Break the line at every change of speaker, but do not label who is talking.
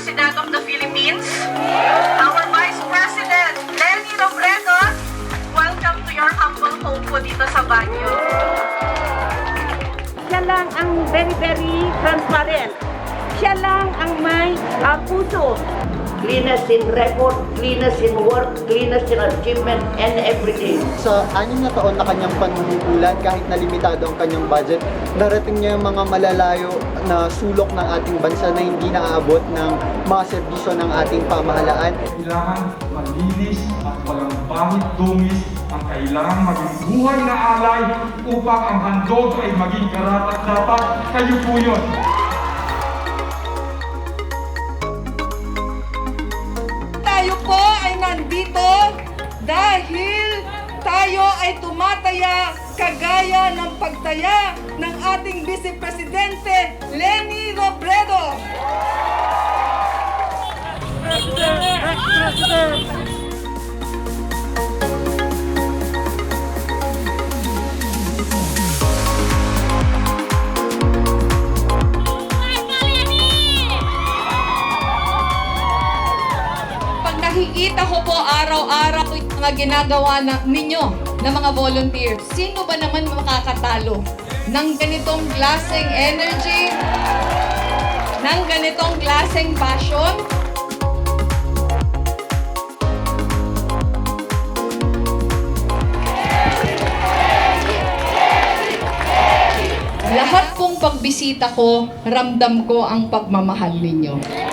President of the Philippines, our Vice President, Lenny Robredo, welcome to your humble home po dito sa Baguio.
Siya
lang ang very,
very transparent. Siya
lang ang may
uh, puso Cleanest in record, cleanest in work, cleanest in achievement, and everything.
Sa anim na taon na kanyang panunungkulan, kahit na limitado ang kanyang budget, narating niya yung mga malalayo na sulok ng ating bansa na hindi naaabot ng mga serbisyo ng ating pamahalaan.
Kailangan malinis at walang bahid dungis ang kailangan maging buhay na alay upang ang handog ay maging karapat dapat. Kayo po yun.
Nandito dahil tayo ay tumataya kagaya ng pagtaya ng ating Vice Presidente Leni Robredo. Pag nakikita ko po araw-araw yung mga ginagawa na, ninyo na mga volunteers, sino ba naman makakatalo ng ganitong klaseng energy, ng ganitong klaseng passion? Lahat pong pagbisita ko, ramdam ko ang pagmamahal ninyo.